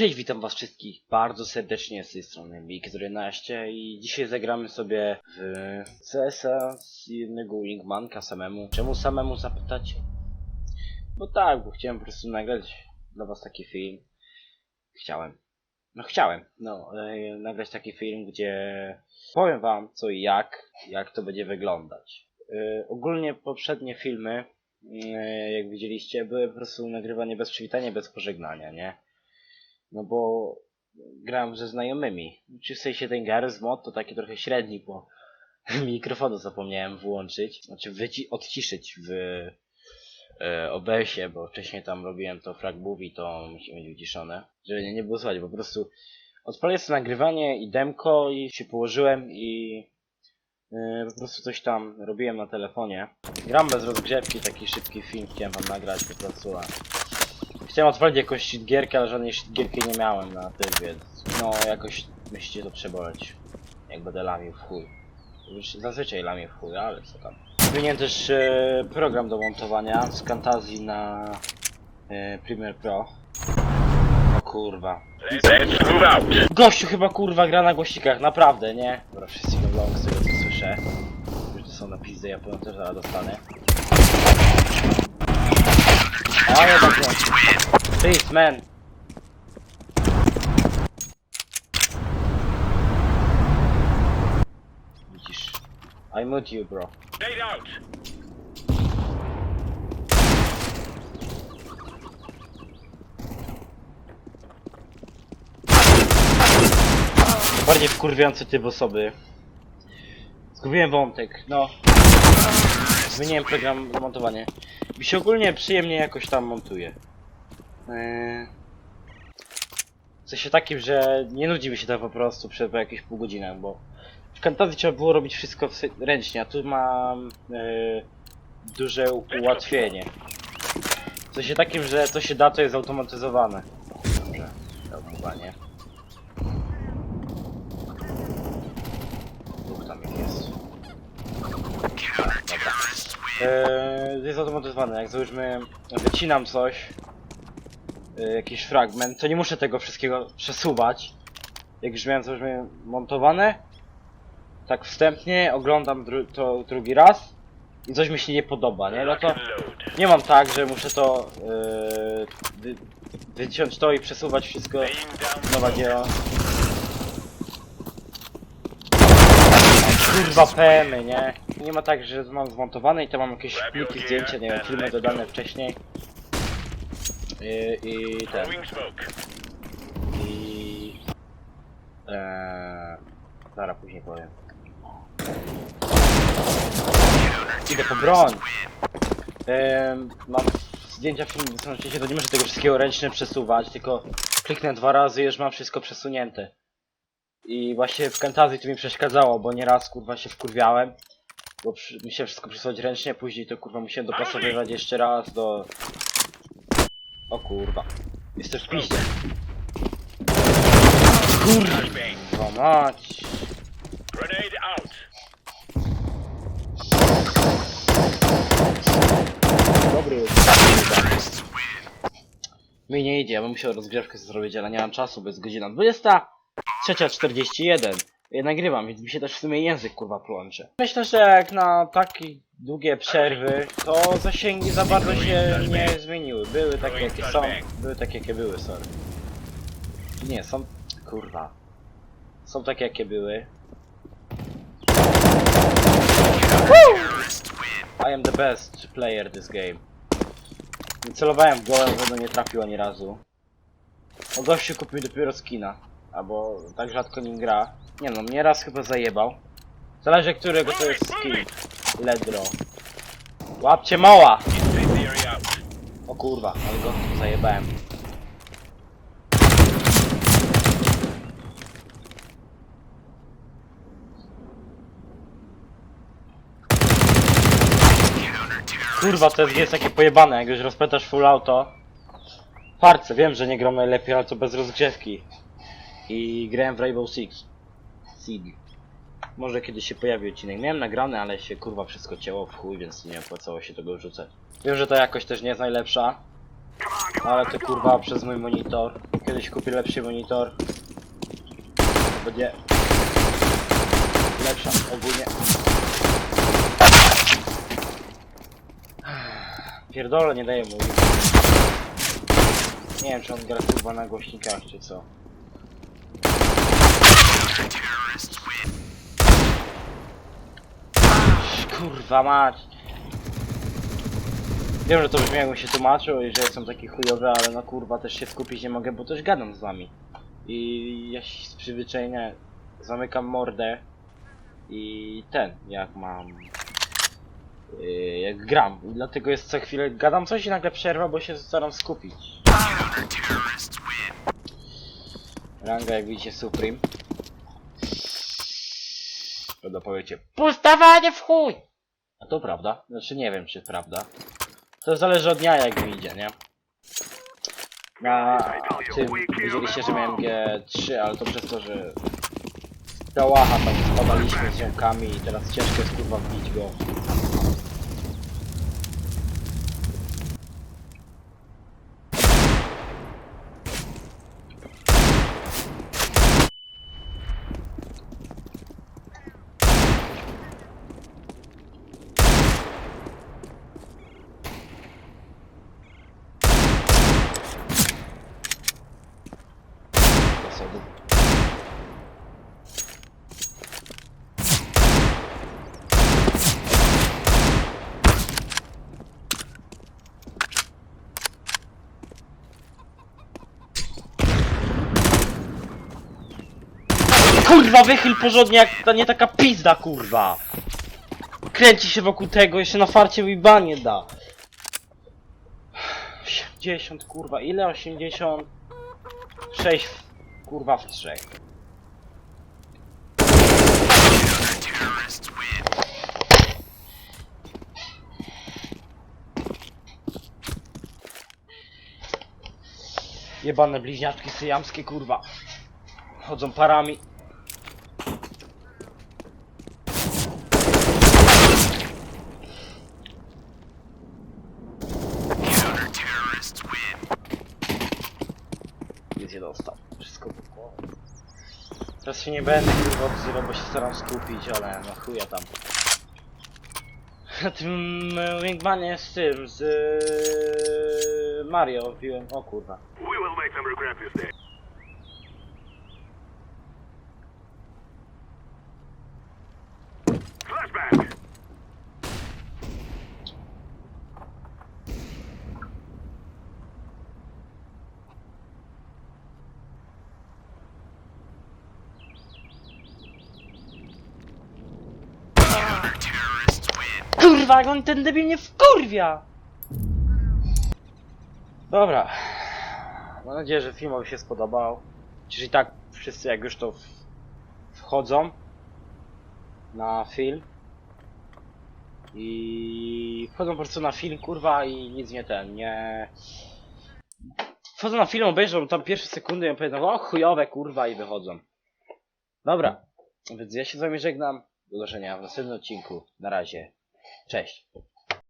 Cześć, witam was wszystkich bardzo serdecznie z tej strony Mik11 i dzisiaj zagramy sobie w CS-a z jednego Wingmanka samemu. Czemu samemu zapytacie? Bo tak, bo chciałem po prostu nagrać dla was taki film. Chciałem. No chciałem, no, e, nagrać taki film, gdzie powiem wam co i jak, jak to będzie wyglądać. E, ogólnie poprzednie filmy, e, jak widzieliście, były po prostu nagrywane bez przywitania, bez pożegnania, nie? No bo grałem ze znajomymi. Czy w sensie ten Garry's Mod to taki trochę średni, bo mikrofonu zapomniałem włączyć. Znaczy wyci- odciszyć w e, OBS-ie, bo wcześniej tam robiłem to frag movie, to musi być wyciszone. Żeby nie, nie było słychać, po prostu odpalę sobie nagrywanie i demko i się położyłem i e, po prostu coś tam robiłem na telefonie. Gram bez rozgrzewki, taki szybki film chciałem wam nagrać po prostu. A Chciałem otworzyć jakąś shitgierkę, ale żadnej shitgierki nie miałem na tym, więc no jakoś myślicie to przeboleć. Jak będę lamił w chuj. Już zazwyczaj lamię w chuj, ale co tam. Wymieniłem też e, program do montowania z Camtasia na e, Premiere Pro. O kurwa. Gościu chyba kurwa gra na głośnikach, naprawdę, nie? Dobra, wszyscy wyglądają z tego co słyszę. Już to są na pizdę, ja powiem też zaraz dostanę. Ale dobrze. Please, man. Widzisz. I mute you, bro. Stay out. Bardziej wkurwiający typ osoby. Zgubiłem wątek, no. Zmieniłem program montowania. Mi się ogólnie przyjemnie jakoś tam montuje. Eee... W sensie takim, że nie nudzi mi się to po prostu przez po jakichś pół godzinach, bo w Camtasia trzeba było robić wszystko ręcznie, a tu mam eee, duże ułatwienie. W sensie takim, że co się da, to jest zautomatyzowane. Dobrze, zaumowanie. Dwóch tam ich jest. Eee, jest zautomatyzowane. Jak załóżmy, wycinam coś, e, jakiś fragment, to nie muszę tego wszystkiego przesuwać. Jak już miałem załóżmy montowane, tak wstępnie oglądam dru to drugi raz i coś mi się nie podoba, nie? No to nie mam tak, że muszę to e, wy wyciąć to i przesuwać wszystko. Nowa dzieła. Kurwa pemy, nie? Nie ma tak, że mam zmontowane i to mam jakieś pliki, zdjęcia, nie wiem, filmy dodane wcześniej. I, i ten. I... Eee, zaraz później powiem. Idę po broń. Eee, mam zdjęcia filmu, to nie muszę tego wszystkiego ręcznie przesuwać, tylko kliknę dwa razy i już mam wszystko przesunięte. I właśnie w Camtasia to mi przeszkadzało, bo nieraz kurwa się wkurwiałem. Bo przy, się wszystko przesuwać ręcznie, później to kurwa musiałem dopasowywać jeszcze raz do... O kurwa. Jestem w piździe. Kurwa mać. Grenade out. Dobry. Mi nie idzie, ja bym musiał rozgrzewkę zrobić, ale nie mam czasu, bo jest godzina 23.41. Ja nagrywam, więc mi się też w sumie język kurwa plącze. Myślę, że jak na takie długie przerwy, to zasięgi za bardzo się nie zmieniły. Były takie jakie są, były takie jakie były, sorry. Nie, są... kurwa. Są takie jakie były. I am the best player this game. Nie celowałem w gołę, bo nie trafił ani razu. O gościu kupił dopiero skina. Albo tak rzadko nim gra. Nie no, mnie raz chyba zajebał. Zależy którego to jest skin. Ledro. Łapcie out. O kurwa, ale go zajebałem. Kurwa, to jest, takie pojebane, jak już rozpętasz full auto. Parce, wiem, że nie gram najlepiej, ale to bez rozgrzewki. I grałem w Rainbow Six. Może kiedyś się pojawi odcinek. Miałem nagrane, ale się kurwa wszystko cięło w chuj, więc nie opłacało się tego wrzucać. Wiem, że ta jakość też nie jest najlepsza. Ale to kurwa przez mój monitor. Kiedyś kupię lepszy monitor. To Będzie lepsza ogólnie. Pierdolę, nie daje mu. Nie wiem czy on gra kurwa na głośnikach czy co. Kurwa mać. Wiem, że to brzmi jakbym się tłumaczył i że jestem taki chujowy, ale no kurwa też się skupić nie mogę, bo też gadam z wami. I ja się z przyzwyczajenia zamykam mordę i ten, jak mam... Yy, jak gram. I dlatego jest co chwilę gadam coś i nagle przerwa, bo się staram skupić. Ranga jak widzicie Supreme. Prawda powiecie, pustawanie w chuj! A to prawda. Znaczy nie wiem czy prawda. To zależy od dnia jak wyjdzie, nie? Na tym widzieliście, że miałem G3, ale to przez to, że Kałacha tam spadaliśmy z ziomkami i teraz ciężko jest kurwa wbić go. Kurwa, wychyl porządnie jak ta nie taka pizda, kurwa! Kręci się wokół tego, jeszcze na farcie mi banie da. 80, kurwa, ile? 80? 6, kurwa, w trzech. Jebane bliźniaczki syjamskie, kurwa. Chodzą parami. Nic nie dostał. Wszystko było. Teraz nie będę kurwa odzywał, bo się staram skupić, ale no chuja tam. Tym e, Wingmanie z tym, z e, Mario wbiłem, o kurwa. We will make them regret this day. Flashback. Kurwa, jak on ten debil mnie wkurwia! Dobra. Mam nadzieję, że film wam się spodobał. Czyli tak wszyscy jak już to wchodzą na film i wchodzą po prostu na film, kurwa i nic nie ten, nie... Wchodzą na film, obejrzą tam pierwsze sekundy i powiedzą, o chujowe kurwa i wychodzą. Dobra, więc ja się z wami żegnam. Do zobaczenia w następnym odcinku. Na razie. Cześć.